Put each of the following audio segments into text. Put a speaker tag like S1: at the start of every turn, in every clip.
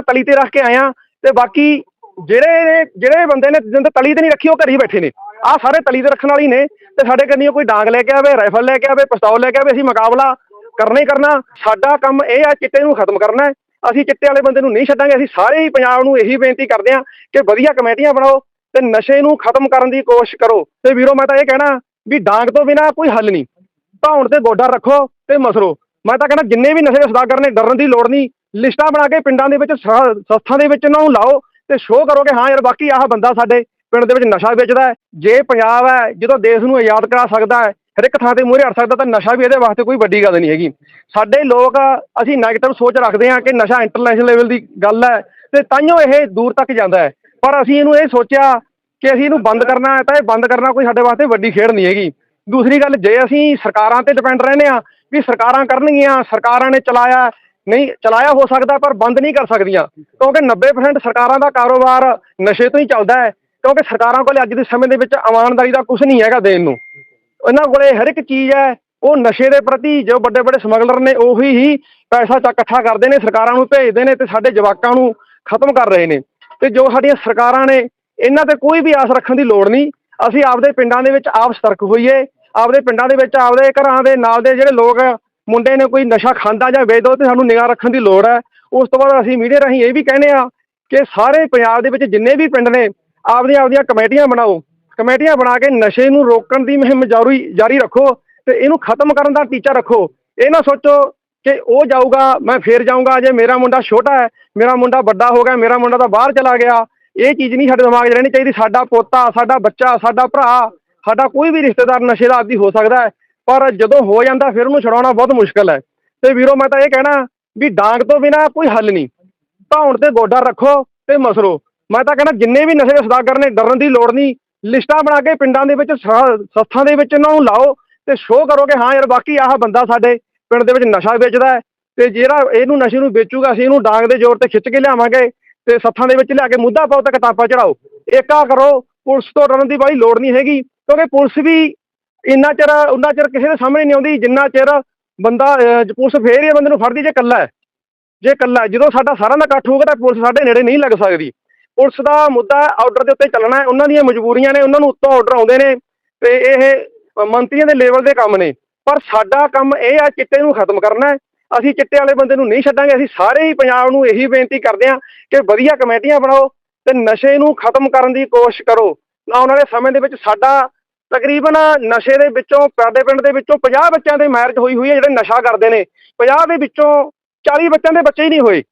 S1: ਤਲੀ ਤੇ ਰੱਖ ਕੇ ਆਇਆ ਤੇ ਬਾਕੀ ਜਿਹੜੇ ਜਿਹੜੇ ਬੰਦੇ ਨੇ ਜਿੰਦ ਤਲੀ ਤੇ ਨਹੀਂ ਰੱਖੀ, ਉਹ ਘਰੀ ਬੈਠੇ ਨੇ। ਆ ਸਾਰੇ ਤਲੀ ਤੇ ਰੱਖਣ ਵਾਲੀ ਨੇ ਤੇ ਸਾਡੇ ਕੰਨੀ ਕੋਈ ਡਾਂਗ ਲੈ ਕੇ ਆਵੇ ਰਾਈਫਲ ਲੈ ਕੇ ਆਵੇ, ਪਿਸਤੌਲ ਲੈ ਕੇ ਆਵੇ, ਅਸੀਂ ਮੁਕਾਬਲਾ ਕਰਨਾ ਹੀ ਕਰਨਾ। ਸਾਡਾ ਕੰਮ ਇਹ ਆ, ਚਿੱਟੇ ਨੂੰ ਖਤਮ ਕਰਨਾ ਅਸੀਂ ਚਿੱਟੇ ਵਾਲੇ ਬੰਦੇ ਨੂੰ ਨਹੀਂ ਛੱਡਾਂਗੇ, ਅਸੀਂ ਸਾਰੇ ਹੀ ਪੰਜਾਬ ਨੂੰ ਇਹੀ ਬੇਨਤੀ ਕਰਦੇ ਹਾਂ ਕਿ ਵਧੀਆ ਕਮੇਟੀਆਂ ਬਣਾਓ ਤੇ ਨਸ਼ੇ ਨੂੰ ਖਤਮ ਕਰਨ ਦੀ ਕੋਸ਼ਿਸ਼ ਕਰੋ। ਤੇ ਵੀਰੋ, ਮੈਂ ਤਾਂ ਇਹ ਕਹਿਣਾ ਵੀ ਡਾਂਗ ਤੋਂ ਬਿਨਾ ਕੋਈ ਹੱਲ ਨਹੀਂ। ਧੌਣ ਤੇ ਗੋਡਾ ਰੱਖੋ ਤੇ ਮਸਰੋ। ਮੈਂ ਤਾਂ ਕਹਿੰਦਾ ਜਿੰਨੇ ਵੀ ਨਸ਼ੇ ਦੇ ਸਦਾਗਰ ਨੇ, ਡਰਨ ਦੀ ਲੋੜ ਨਹੀਂ। ਲਿਸਟਾਂ ਬਣਾ ਕੇ ਪਿੰਡਾਂ ਦੇ ਵਿੱਚ ਸ- ਸੰਸਥਾ ਦੇ ਵਿੱਚ ਇਹਨਾਂ ਨੂੰ ਲਾਓ ਤੇ ਸ਼ੋਅ ਕਰੋ ਕਿ ਹਾਂ ਯਾਰ ਬਾਕੀ ਆਹ ਬੰਦਾ ਸਾਡੇ ਪਿੰਡ ਦੇ ਵਿੱਚ ਨਸ਼ਾ ਵੇਚਦਾ ਹੈ, ਜੇ ਪੰਜਾਬ ਹੈ, ਜਦੋਂ ਦੇਸ਼ ਨੂੰ ਆਜ਼ਾਦ ਕਰਾ ਸਕਦਾ ਹੈ, ਹਰ ਇੱਕ ਥਾਂ ਤੇ ਮੂਹਰੇ ਹਟ ਸਕਦਾ, ਤਾਂ ਨਸ਼ਾ ਵੀ ਇਹਦੇ ਵਾਸਤੇ ਕੋਈ ਵੱਡੀ ਗੱਲ ਨਹੀਂ ਹੈਗੀ। ਸਾਡੇ ਲੋਕ ਅਸੀਂ ਨੈਗੇਟਿਵ ਸੋਚ ਰੱਖਦੇ ਹਾਂ ਕਿ ਨਸ਼ਾ ਇੰਟਰਨੈਸ਼ਨਲ ਲੈਵਲ ਦੀ ਗੱਲ ਹੈ ਤੇ ਤਾਈਓ ਇਹ ਦੂਰ ਤੱਕ ਜਾਂਦਾ ਹੈ। ਪਰ ਅਸੀਂ ਇਹਨੂੰ ਇਹ ਸੋਚਿਆ ਕਿ ਅਸੀਂ ਇਹਨੂੰ ਬੰਦ ਕਰਨਾ ਹੈ, ਤਾਂ ਇਹ ਬੰਦ ਕਰਨਾ ਕੋਈ ਸਾਡੇ ਵਾਸਤੇ ਵੱਡੀ ਖੇਡ ਨਹੀਂ ਹੈਗੀ। ਦੂਸਰੀ ਗੱਲ, ਜੇ ਅਸੀਂ ਸਰਕਾਰਾਂ ਤੇ ਡਿਪੈਂਡ ਰਹਿੰਦੇ ਆ ਵੀ ਸਰਕਾਰਾਂ ਕਰਨਗੀਆਂ, ਸਰਕਾਰਾਂ ਨੇ ਚਲਾਇਆ ਨਹੀਂ, ਚਲਾਇਆ ਹੋ ਸਕਦਾ, ਪਰ ਬੰਦ ਨਹੀਂ ਕਰ ਸਕਦੀਆਂ। ਕਿਉਂਕਿ 90% ਸਰਕਾਰਾਂ ਦਾ ਕਾਰੋਬਾਰ ਨਸ਼ੇ ਤੋਂ ਹੀ ਚੱਲਦਾ ਹੈ। ਕਿਉਂਕਿ ਸਰਕਾਰਾਂ ਕੋਲ ਅੱਜ ਦੇ ਸਮੇਂ ਦੇ ਵਿੱਚ ਇਮਾਨਦਾਰੀ ਦਾ ਕੁਝ ਨਹੀਂ ਹੈਗਾ ਦੇਣ ਨੂੰ। ਇਹਨਾਂ ਕੋਲੇ ਹਰ ਇੱਕ ਚੀਜ਼ ਹੈ, ਉਹ ਨਸ਼ੇ ਦੇ ਪ੍ਰਤੀ ਜੋ ਵੱਡੇ ਵੱਡੇ ਸਮਗਲਰ ਨੇ, ਉਹੀ ਹੀ ਪੈਸਾ ਚੱਕ ਇਕੱਠਾ ਕਰਦੇ ਨੇ, ਸਰਕਾਰਾਂ ਨੂੰ ਭੇਜਦੇ ਨੇ ਤੇ ਸਾਡੇ ਜਵਾਕਾਂ ਨੂੰ ਖਤਮ ਕਰ ਰਹੇ ਨੇ। ਤੇ ਜੋ ਸਾਡੀਆਂ ਸਰਕਾਰਾਂ ਨੇ, ਇਹਨਾਂ ਤੇ ਕੋਈ ਵੀ ਆਸ ਰੱਖਣ ਦੀ ਲੋੜ ਨਹੀਂ। ਅਸੀਂ ਆਪਦੇ ਪਿੰਡਾਂ ਦੇ ਵਿੱਚ ਆਪ ਸਤਰਕ ਹੋਈਏ, ਆਪਦੇ ਪਿੰਡਾਂ ਦੇ ਵਿੱਚ ਆਪਦੇ ਘਰਾਂ ਦੇ ਨਾਲ ਦੇ ਜਿਹੜੇ ਲੋਕ ਮੁੰਡੇ ਨੇ ਕੋਈ ਨਸ਼ਾ ਖਾਂਦਾ ਜਾਂ ਵੇਚਦਾ ਤੇ ਸਾਨੂੰ ਨਿਗਾਹ ਰੱਖਣ ਦੀ ਲੋੜ ਹੈ। ਉਸ ਤੋਂ ਬਾਅਦ ਅਸੀਂ ਮੀਡੀਆ ਰਾਹੀਂ ਇਹ ਵੀ ਕਹਿੰਦੇ ਆ ਕਿ ਸਾਰੇ ਪੰਜਾਬ ਦੇ ਵਿੱਚ ਜਿੰਨੇ ਵੀ ਪਿੰਡ ਨੇ, ਆਪਦੀਆਂ ਆਪਦੀਆਂ ਕਮੇਟੀਆਂ ਬਣਾਓ। ਕਮੇਟੀਆਂ ਬਣਾ ਕੇ ਨਸ਼ੇ ਨੂੰ ਰੋਕਣ ਦੀ ਮੁਹਿੰਮ ਜਾਰੀ ਜਾਰੀ ਰੱਖੋ ਤੇ ਇਹਨੂੰ ਖਤਮ ਕਰਨ ਦਾ ਟੀਚਾ ਰੱਖੋ। ਇਹ ਨਾ ਸੋਚੋ ਕਿ ਉਹ ਜਾਊਗਾ, ਮੈਂ ਫੇਰ ਜਾਊਂਗਾ, ਜੇ ਮੇਰਾ ਮੁੰਡਾ ਛੋਟਾ ਹੈ, ਮੇਰਾ ਮੁੰਡਾ ਵੱਡਾ ਹੋ ਗਿਆ, ਮੇਰਾ ਮੁੰਡਾ ਤਾਂ ਬਾਹਰ ਚਲਾ ਗਿਆ। ਇਹ ਚੀਜ਼ ਨਹੀਂ ਸਾਡੇ ਦਿਮਾਗ 'ਚ ਰਹਿਣੀ ਚਾਹੀਦੀ। ਸਾਡਾ ਪੋਤਾ, ਸਾਡਾ ਬੱਚਾ, ਸਾਡਾ ਭਰਾ, ਸਾਡਾ ਕੋਈ ਵੀ ਰਿਸ਼ਤੇਦਾਰ ਨਸ਼ੇ ਦਾ ਆਦੀ ਹੋ ਸਕਦਾ ਹੈ। ਪਰ ਜਦੋਂ ਹੋ ਜਾਂਦਾ ਫਿਰ ਉਹਨੂੰ ਛਡਾਉਣਾ ਬਹੁਤ ਮੁਸ਼ਕਲ ਹੈ। ਤੇ ਵੀਰੋ, ਮੈਂ ਤਾਂ ਇਹ ਕਹਿਣਾ ਵੀ ਡਾਂਗ ਤੋਂ ਬਿਨਾ ਕੋਈ ਹੱਲ ਨਹੀਂ। ਧੌਣ ਤੇ ਗੋਡਾ ਰੱਖੋ ਤੇ ਮਸਰੋ। ਮੈਂ ਤਾਂ ਕਹਿੰਦਾ ਜਿੰਨੇ ਵੀ ਨਸ਼ੇ ਦੇ ਸਦਾਗਰ ਨੇ, ਡਰਨ ਦੀ ਲੋੜ ਨਹੀਂ। ਲਿਸਟਾਂ ਬਣਾ ਕੇ ਪਿੰਡਾਂ ਦੇ ਵਿੱਚ ਸ- ਦੇ ਵਿੱਚ ਇਹਨਾਂ ਨੂੰ ਲਾਓ ਤੇ ਸ਼ੋਅ ਕਰੋ ਕਿ ਹਾਂ ਯਾਰ ਬਾਕੀ ਆਹ ਬੰਦਾ ਸਾਡੇ ਪਿੰਡ ਦੇ ਵਿੱਚ ਨਸ਼ਾ ਵੇਚਦਾ ਹੈ ਤੇ ਜਿਹੜਾ ਇਹਨੂੰ ਨਸ਼ੇ ਨੂੰ ਵੇਚੂਗਾ, ਅਸੀਂ ਇਹਨੂੰ ਡਾਂਗ ਦੇ ਜ਼ੋਰ ਤੇ ਖਿੱਚ ਕੇ ਲਿਆਵਾਂਗੇ ਤੇ ਸੱਥਾਂ ਦੇ ਵਿੱਚ ਲਿਆ ਕੇ ਮੁੱਦਾ ਪਾਓ ਤੇ ਕਿਤਾਬਾਂ ਚੜਾਓ ਏਕਾ ਕਰੋ, ਪੁਲਿਸ ਤੋਂ ਡਰਨ ਦੀ ਬਾਈ ਲੋੜ ਨਹੀਂ ਹੈਗੀ, ਕਿਉਂਕਿ ਪੁਲਿਸ ਵੀ ਇੰਨਾ ਚਿਰ ਉਹਨਾਂ ਚਿਰ ਕਿਸੇ ਦੇ ਸਾਹਮਣੇ ਨਹੀਂ ਆਉਂਦੀ, ਜਿੰਨਾ ਚਿਰ ਬੰਦਾ ਪੁਲਿਸ ਫੇਰ ਹੀ ਇਹ ਬੰਦੇ ਨੂੰ ਫੜਦੀ, ਜੇ ਇਕੱਲਾ ਹੈ, ਜੇ ਇਕੱਲਾ ਜਦੋਂ ਸਾਡਾ ਸਾਰਿਆਂ ਦਾ ਇਕੱਠ ਹੋਊਗਾ ਤਾਂ ਪੁਲਿਸ ਸਾਡੇ ਨੇੜੇ ਨਹੀਂ ਲੱਗ ਸਕਦੀ। ਪੁਲਿਸ ਦਾ ਮੁੱਦਾ ਆਰਡਰ ਦੇ ਉੱਤੇ ਚੱਲਣਾ ਹੈ ਉਹਨਾਂ ਦੀਆਂ ਮਜਬੂਰੀਆਂ ਨੇ ਉਹਨਾਂ ਨੂੰ ਉੱਤੋਂ ਆਰਡਰ ਆਉਂਦੇ ਨੇ, ਤੇ ਇਹ ਮੰਤਰੀਆਂ ਦੇ ਲੈਵਲ ਦੇ ਕੰਮ ਨੇ। ਪਰ ਸਾਡਾ ਕੰਮ ਇਹ ਆ ਚਿੱਟੇ ਨੂੰ ਖਤਮ ਕਰਨਾ ਹੈ। ਅਸੀਂ ਚਿੱਟੇ ਵਾਲੇ ਬੰਦੇ ਨੂੰ ਨਹੀਂ ਛੱਡਾਂਗੇ, ਅਸੀਂ ਸਾਰੇ ਹੀ ਪੰਜਾਬ ਨੂੰ ਇਹੀ ਬੇਨਤੀ ਕਰਦੇ ਹਾਂ ਕਿ ਵਧੀਆ ਕਮੇਟੀਆਂ ਬਣਾਓ ਤੇ ਨਸ਼ੇ ਨੂੰ ਖਤਮ ਕਰਨ ਦੀ ਕੋਸ਼ਿਸ਼ ਕਰੋ। ਨਾ ਆਉਣ ਵਾਲੇ ਸਮੇਂ ਦੇ ਵਿੱਚ ਸਾਡਾ ਤਕਰੀਬਨ ਨਸ਼ੇ ਦੇ ਵਿੱਚੋਂ ਸਾਡੇ ਪਿੰਡ ਦੇ ਵਿੱਚੋਂ 50 ਬੱਚਿਆਂ ਦੇ ਮੈਰਿਜ ਹੋਈ ਹੋਈ ਹੈ, ਜਿਹੜੇ ਨਸ਼ਾ ਕਰਦੇ ਨੇ। 50 ਦੇ ਵਿੱਚੋਂ 40 ਬੱਚਿਆਂ ਦੇ ਬੱਚੇ ਹੀ ਨਹੀਂ ਹੋਏ।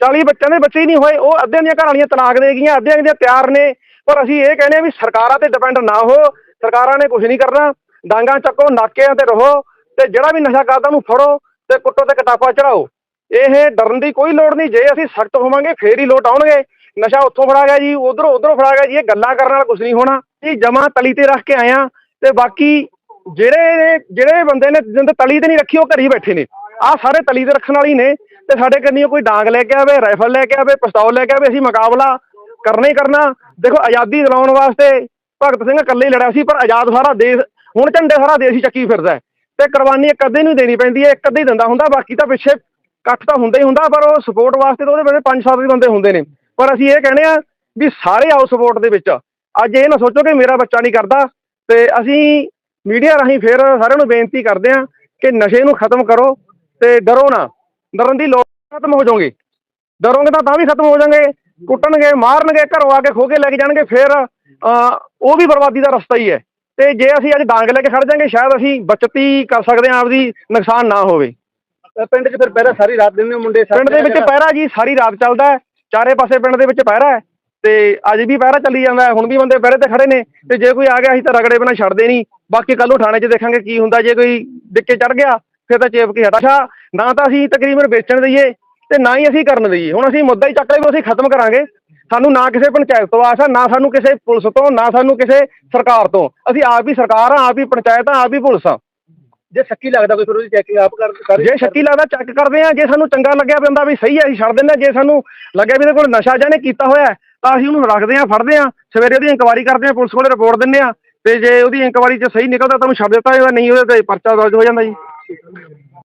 S1: 40 ਬੱਚਿਆਂ ਦੇ ਬੱਚੇ ਹੀ ਨਹੀਂ ਹੋਏ। ਉਹ ਅੱਧਿਆਂ ਦੀਆਂ ਘਰਾਂ ਵਾਲੀਆਂ ਤਲਾਕ ਦੇ ਗਈਆਂ, ਅੱਧਿਆਂ ਦੀਆਂ ਤਿਆਰ ਨੇ। ਪਰ ਅਸੀਂ ਇਹ ਕਹਿੰਦੇ ਆ ਵੀ ਸਰਕਾਰਾਂ ਤੇ ਡਿਪੈਂਡ ਨਾ ਹੋ। ਸਰਕਾਰਾਂ ਨੇ ਕੁਝ ਨਹੀਂ ਕਰਨਾ। ਡਾਂਗਾ ਚੱਕੋ, ਨਾਕਿਆਂ ਤੇ ਰਹੋ ਤੇ ਜਿਹੜਾ ਵੀ ਨਸ਼ਾ ਕਰਦਾ ਉਹਨੂੰ ਫੜੋ ਤੇ ਕੁੱਟੋ ਤੇ ਕਿਤਾਬਾਂ ਚੜਾਓ। ਇਹ ਡਰਨ ਦੀ ਕੋਈ ਲੋੜ ਨਹੀਂ। ਜੇ ਅਸੀਂ ਸਖਤ ਹੋਵਾਂਗੇ, ਫੇਰ ਹੀ ਲੋਟ ਆਉਣਗੇ। ਨਸ਼ਾ ਉੱਥੋਂ ਫੜਾ ਗਿਆ ਜੀ ਉਧਰੋਂ ਉਧਰੋਂ ਫੜਾ ਗਿਆ ਜੀ। ਇਹ ਗੱਲਾਂ ਕਰਨ ਨਾਲ ਕੁਝ ਨਹੀਂ ਹੋਣਾ। ਜੀ ਜਮਾ ਤਲੀ ਤੇ ਰੱਖ ਕੇ ਆਇਆ ਤੇ ਬਾਕੀ ਜਿਹੜੇ ਜਿਹੜੇ ਬੰਦੇ ਨੇ ਜਿੰਦ ਤਲੀ ਤੇ ਨਹੀਂ ਰੱਖੀ, ਉਹ ਘਰ ਹੀ ਬੈਠੇ ਨੇ। ਆਹ ਸਾਰੇ ਤਲੀ ਤੇ ਰੱਖਣ ਵਾਲੀ ਨੇ ਤੇ ਸਾਡੇ ਕੰਨੀ ਕੋਈ ਡਾਂਗ ਲੈ ਕੇ ਆਵੇ, ਰਾਈਫਲ ਲੈ ਕੇ ਆਵੇ, ਪਿਸਤੌਲ ਲੈ ਕੇ ਆਵੇ, ਅਸੀਂ ਮੁਕਾਬਲਾ ਕਰਨਾ ਹੀ ਕਰਨਾ। ਦੇਖੋ, ਆਜ਼ਾਦੀ ਦਿਲਾਉਣ ਵਾਸਤੇ ਭਗਤ ਸਿੰਘ ਇਕੱਲੇ ਹੀ ਲੜਿਆ ਸੀ, ਪਰ ਆਜ਼ਾਦ ਸਾਰਾ ਦੇਸ਼, ਹੁਣ ਝੰਡੇ ਸਾਰਾ ਦੇਸ਼ ਹੀ ਚੱਕੀ ਫਿਰਦਾ ਹੈ। ਤੇ ਕੁਰਬਾਨੀ ਇੱਕ ਅੱਧੇ ਨੂੰ ਦੇਣੀ ਪੈਂਦੀ ਹੈ, ਇੱਕ ਅੱਧੇ ਹੀ ਦਿੰਦਾ ਹੁੰਦਾ, ਬਾਕੀ ਤਾਂ ਪਿੱਛੇ ਇਕੱਠ ਤਾਂ ਹੁੰਦਾ ਹੀ ਹੁੰਦਾ, ਪਰ ਉਹ ਸਪੋਰਟ ਵਾਸਤੇ ਤਾਂ ਉਹਦੇ ਬੰਦੇ ਪੰਜ ਸੱਤ ਹੀ ਬੰਦੇ ਹੁੰਦੇ ਨੇ। ਪਰ ਅਸੀਂ ਇਹ ਕਹਿੰਦੇ ਆ ਵੀ ਸਾਰੇ ਆਓ ਸਪੋਰਟ ਦੇ ਵਿੱਚ। ਅੱਜ ਇਹ ਨਾ ਸੋਚੋ ਕਿ ਮੇਰਾ ਬੱਚਾ ਨਹੀਂ ਕਰਦਾ ਤੇ ਅਸੀਂ ਮੀਡੀਆ ਰਾਹੀਂ ਫਿਰ ਸਾਰਿਆਂ ਨੂੰ ਬੇਨਤੀ ਕਰਦੇ ਆ ਕਿ ਨਸ਼ੇ ਨੂੰ ਖਤਮ ਕਰੋ ਤੇ ਡਰੋ ਨਾ ਡਰਨ ਦੀ ਲੋੜ ਖਤਮ ਹੋ ਜਾਓਗੇ। ਡਰੋਗੇ ਤਾਂ ਤਾਂ ਵੀ ਖਤਮ ਹੋ ਜਾਣਗੇ ਕੁੱਟਣਗੇ ਮਾਰਨਗੇ ਘਰੋਂ ਆ ਕੇ ਖੋ ਕੇ ਲੈ ਕੇ ਜਾਣਗੇ ਫਿਰ ਉਹ ਵੀ ਬਰਬਾਦੀ ਦਾ ਰਸਤਾ ਹੀ ਹੈ। ਤੇ ਜੇ ਅਸੀਂ ਅੱਜ ਡਾਂਗ ਲੈ ਕੇ ਖੜ ਜਾਾਂਗੇ ਸ਼ਾਇਦ ਅਸੀਂ ਬਚਤੀ ਕਰ ਸਕਦੇ ਹਾਂ ਆਪਦੀ ਨੁਕਸਾਨ ਨਾ ਹੋਵੇ।
S2: ਪਿੰਡ 'ਚ ਫਿਰ ਪਹਿਲਾਂ ਸਾਰੀ ਰਾਤ ਦਿੰਦੇ ਹੋ ਮੁੰਡੇ
S1: ਪਿੰਡ ਦੇ ਵਿੱਚ ਪਹਿਰਾ ਜੀ ਸਾਰੀ ਰਾਤ ਚੱਲਦਾ ਹੈ। ਚਾਰੇ ਪਾਸੇ ਪਿੰਡ ਦੇ ਵਿੱਚ ਪਹਿਰਾ ਹੈ। ਤੇ ਅੱਜ ਵੀ ਪਹਿਰਾ ਚੱਲੀ ਜਾਂਦਾ ਹੁਣ ਵੀ ਬੰਦੇ ਪਹਿਰੇ ਤੇ ਖੜੇ ਨੇ ਤੇ ਜੇ ਕੋਈ ਆ ਗਿਆ ਅਸੀਂ ਤਾਂ ਰਗੜੇ ਬਿਨਾਂ ਛੱਡਦੇ ਨਹੀਂ। ਬਾਕੀ ਕੱਲ ਨੂੰ ਥਾਣੇ 'ਚ ਦੇਖਾਂਗੇ ਕੀ ਹੁੰਦਾ ਜੇ ਕੋਈ ਡਿੱਕੇ ਚੜ ਗਿਆ ਫਿਰ ਤਾਂ ਚੇਪ ਕੇ ਹਟਾ। ਅੱਛਾ ਨਾ ਤਾਂ ਅਸੀਂ ਤਕਰੀਬਨ ਵੇਚਣ ਦਈਏ ਤੇ ਨਾ ਹੀ ਅਸੀਂ ਕਰਨ ਦਈਏ। ਹੁਣ ਅਸੀਂ ਮੁੱਦਾ ਹੀ ਚੱਕ ਲਿਆ ਵੀ ਅਸੀਂ ਖਤਮ ਕਰਾਂਗੇ। ਸਾਨੂੰ ਨਾ ਕਿਸੇ ਪੰਚਾਇਤ ਤੋਂ ਆਸ ਆ ਨਾ ਸਾਨੂੰ ਕਿਸੇ ਪੁਲਿਸ ਤੋਂ ਨਾ ਸਾਨੂੰ ਕਿਸੇ ਸਰਕਾਰ ਤੋਂ। ਅਸੀਂ ਆਪ ਹੀ ਸਰਕਾਰ ਆ ਆਪ ਹੀ ਪੰਚਾਇਤ ਆ ਆਪ ਹੀ ਪੁਲਿਸ ਆ।
S2: ਜੇ ਸ਼ੱਕੀ ਲੱਗਦਾ ਕੋਈ ਫਿਰ ਉਹਦੀ ਚੈਕਿੰਗ ਆਪ ਕਰ
S1: ਜੇ ਸ਼ੱਕੀ ਲੱਗਦਾ ਚੈੱਕ ਕਰਦੇ ਆ। ਜੇ ਸਾਨੂੰ ਚੰਗਾ ਲੱਗਿਆ ਬੰਦਾ ਵੀ ਸਹੀ ਹੈ ਅਸੀਂ ਛੱਡ ਦਿੰਦੇ ਜੇ ਸਾਨੂੰ ਲੱਗਿਆ ਵੀ ਇਹਦੇ ਕੋਲ ਨਸ਼ਾ ਜਾਂ ਨੇ ਕੀਤਾ ਹੋਇਆ ਤਾਂ ਅਸੀਂ ਉਹਨੂੰ ਰੱਖਦੇ ਆ ਫੜਦੇ ਆ ਸਵੇਰੇ ਉਹਦੀ ਇਨਕੁਆਇਰੀ ਕਰਦੇ ਆ ਪੁਲਿਸ ਕੋਲੇ ਰਿਪੋਰਟ ਦਿੰਦੇ ਆ ਤੇ ਜੇ ਉਹਦੀ ਇਨਕੁਆਇਰੀ 'ਚ ਸਹੀ ਨਿਕਲਦਾ ਤਾਂ ਉਹਨੂੰ ਛੱਡ ਦਿੱਤਾ ਜਾਂਦਾ, ਨਹੀਂ ਉਹਦੇ ਤੇ ਪਰਚਾ ਦਰਜ ਹੋ ਜਾਂਦਾ ਜੀ।